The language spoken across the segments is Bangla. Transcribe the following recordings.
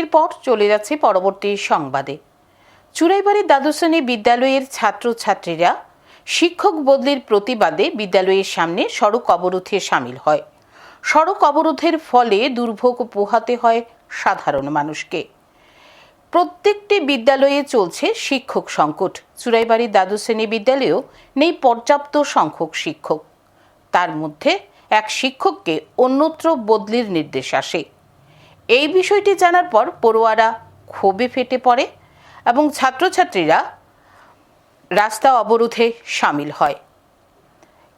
এরপর চলে যাচ্ছে পরবর্তী সংবাদে। চুরাইবাড়ির দ্বাদশ শ্রেণি বিদ্যালয়ের ছাত্রছাত্রীরা শিক্ষক বদলির প্রতিবাদে বিদ্যালয়ের সামনে সড়ক অবরোধে সামিল হয়। সড়ক অবরোধের ফলে দুর্ভোগ পোহাতে হয় সাধারণ মানুষকে। প্রত্যেকটি বিদ্যালয়ে চলছে শিক্ষক সংকট। চুরাইবাড়ির দ্বাদশ শ্রেণি বিদ্যালয়েও নেই পর্যাপ্ত সংখ্যক শিক্ষক। তার মধ্যে এক শিক্ষককে অন্যত্র বদলির নির্দেশ আসে। এই বিষয়টি জানার পর পড়ুয়ারা ক্ষোভে ফেটে পড়ে এবং ছাত্রছাত্রীরা রাস্তা অবরোধে সামিল হয়।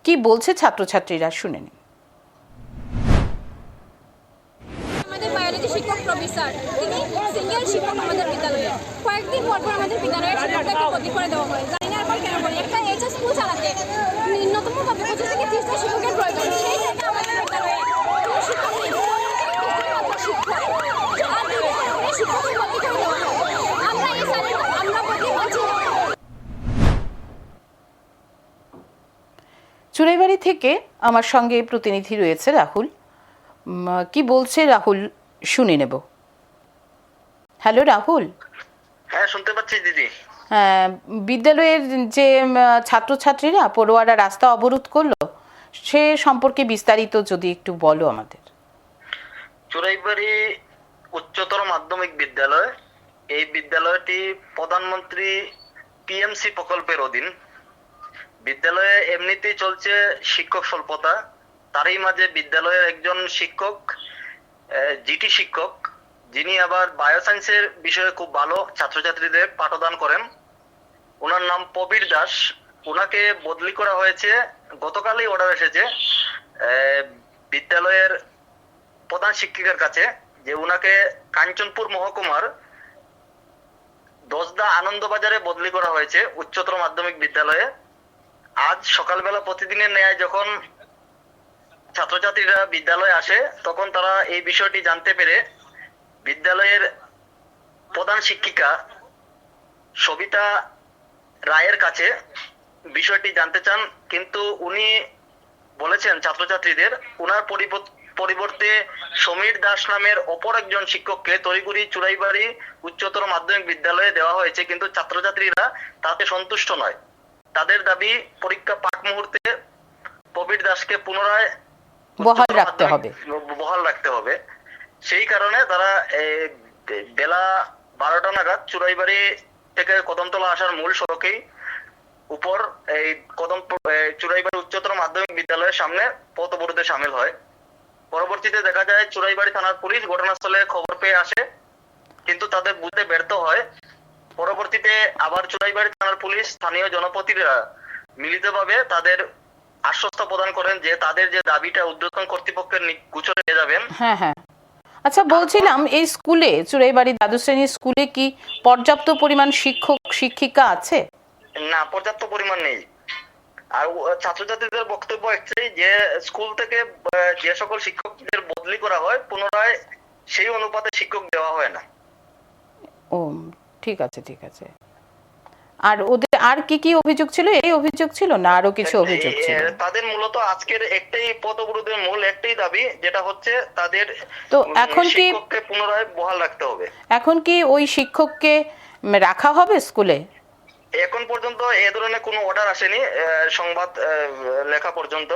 কি বলছে ছাত্রছাত্রীরা? শুনে নিন। কয়েকদিন পর পর আমাদের বিদ্যালয়ের শিক্ষকদেরকে বদলি করে দেওয়া হয়। জানি না এখন কেন বলি একটা এইচএস স্কুল চালাতে ন্যূনতম ভাবে পঁচিশ থেকে তিরিশটা শিক্ষকের প্রয়োজন সেই জায়গায় আমাদের বিদ্যালয়ে কোনো শিক্ষক নেই একজন শিক্ষক আর দুই বছর ধরে শিক্ষকের বদলি করে দেওয়া হয় আমরা এই স্যারের আমরা বদলি হচ্ছি না চুরাইবাড়ি থেকে আমার সঙ্গে প্রতিনিধি রয়েছে রাহুল। কি বলছে রাহুল? শুনে নেব। হ্যালো রাহুল? হ্যাঁ শুনতে পাচ্ছি দিদি। হ্যাঁ, বিদ্যালয়ের যে ছাত্রছাত্রীরা পড়ুয়ারা রাস্তা অবরোধ করল সে সম্পর্কে বিস্তারিত যদি একটু বলো আমাদের। চুরাইবাড়ি উচ্চতর মাধ্যমিক বিদ্যালয় এই বিদ্যালয়টি প্রধানমন্ত্রী পিএমসি প্রকল্পের অধীন। বিদ্যালয়ে এমনিতেই চলছে শিক্ষক স্বল্পতা। তারই মাঝে বিদ্যালয়ের একজন শিক্ষক জিটি শিক্ষক, যিনি আবার বায়োসায়েন্সের বিষয়ে খুব ভালো ছাত্রছাত্রীদের পাঠদান করেন। ওনার নাম প্রবীর দাস। ওনাকে বদলি করা হয়েছে, গতকালই অর্ডার এসেছে বিদ্যালয়ের প্রধান শিক্ষিকার কাছে, যে উনাকে কাঞ্চনপুর মহকুমার দশদা আনন্দবাজারে বদলি করা হয়েছে, উচ্চতর মাধ্যমিক বিদ্যালয়ে। আজ সকালবেলা প্রতিদিনের ন্যায় যখন ছাত্রছাত্রীরা বিদ্যালয়ে আসে, তখন তারা এই বিষয়টি জানতে পেরে বিদ্যালয়ের প্রধান শিক্ষিকা সবিতা রায়ের কাছে বিষয়টি জানতে চান। কিন্তু উনি বলেছেন ছাত্রছাত্রীদের, উনার পরিবর্ত- সমীর দাস নামের অপর একজন শিক্ষককে তরিগুড়ি চুরাইবাড়ি উচ্চতর মাধ্যমিক বিদ্যালয়ে দেওয়া হয়েছে। কিন্তু ছাত্রছাত্রীরা তাতে সন্তুষ্ট নয়। তাদের দাবি পরীক্ষা পাক মুহূর্তে প্রবীর দাসকে পুনরায় বহাল রাখতে হবে। বহাল রাখতে হবে। সেই কারণে তারা বেলা বারোটা নাগাদ চুরাইবাড়ি থেকে কদমতলা আসার মূল সড়কেই উপর এই কদম চুরাইবাড়ি উচ্চতর মাধ্যমিক বিদ্যালয়ের সামনে পথ অবরোধে সামিল হয়। পরবর্তীতে দেখা যায় চুরাইবাড়ি থানার পুলিশ ঘটনাস্থলে খবর পেয়ে আসে। কিন্তু তাদের বুঝতে ব্যর্থ হয় পরবর্তীতে আবার চুরাইবাড়ি থানার পুলিশ স্থানীয় জনপ্রতিনিধিরা মিলিতভাবে তাদের আশ্বস্ত প্রদান করেন যে তাদের যে দাবিটা উদ্যোতন কর্তৃপক্ষের গোচরে নিয়ে যাবেন। হ্যাঁ হ্যাঁ। আচ্ছা বলছিলাম এই স্কুলে চুরাইবাড়ি দ্বাদশ শ্রেণির স্কুলে কি পর্যাপ্ত পরিমাণ শিক্ষক শিক্ষিকা আছে? না পর্যাপ্ত পরিমাণ নেই। আর ছাত্রছাত্রীদের বক্তব্য হচ্ছে যে স্কুল থেকে যে সকল শিক্ষকদের বদলি করা হয় পুনরায় সেই অনুপাতে শিক্ষক দেওয়া হয় না। ও ঠিক আছে ঠিক আছে। আর ওদের আর কি কি অভিযোগ ছিল? এই অভিযোগ ছিল না আরও কিছু অভিযোগ ছিল? তাদের মূলত আজকের একটাই পথ অবরোধের মূল একটাই দাবি যেটা হচ্ছে তাদের তো এখন কি- শিক্ষককে পুনরায় বহাল রাখতে হবে। এখন কি ওই শিক্ষককে রাখা হবে স্কুলে? এখন পর্যন্ত এ ধরনের কোনো অর্ডার আসেনি সংবাদ লেখা পর্যন্ত।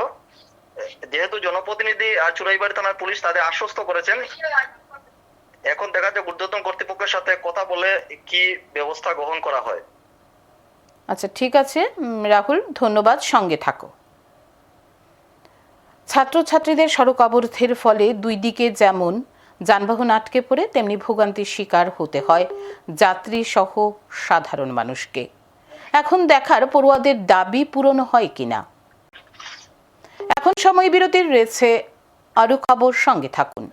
যেহেতু জনপ্রতিনিধি আর চুরাইবাড়ি থানার পুলিশ তাদের আশ্বস্ত করেছেন এখন দেখা যায় ঊর্ধ্বতন কর্তৃপক্ষের সাথে কথা বলে কি ব্যবস্থা গ্রহণ করা হয়। আচ্ছা ঠিক আছে রাহুল, ধন্যবাদ, সঙ্গে থাকো। ছাত্রছাত্রীদের সড়ক অবরোধের ফলে দুই দিকে যেমন যানবাহন আটকে পড়ে, তেমনি ভোগান্তির শিকার হতে হয় যাত্রী সহ সাধারণ মানুষকে। এখন দেখার পড়ুয়াদের দাবি পূরণ হয় কিনা। এখন সময় বিরতির রয়েছে আরও খবর সঙ্গে থাকুন।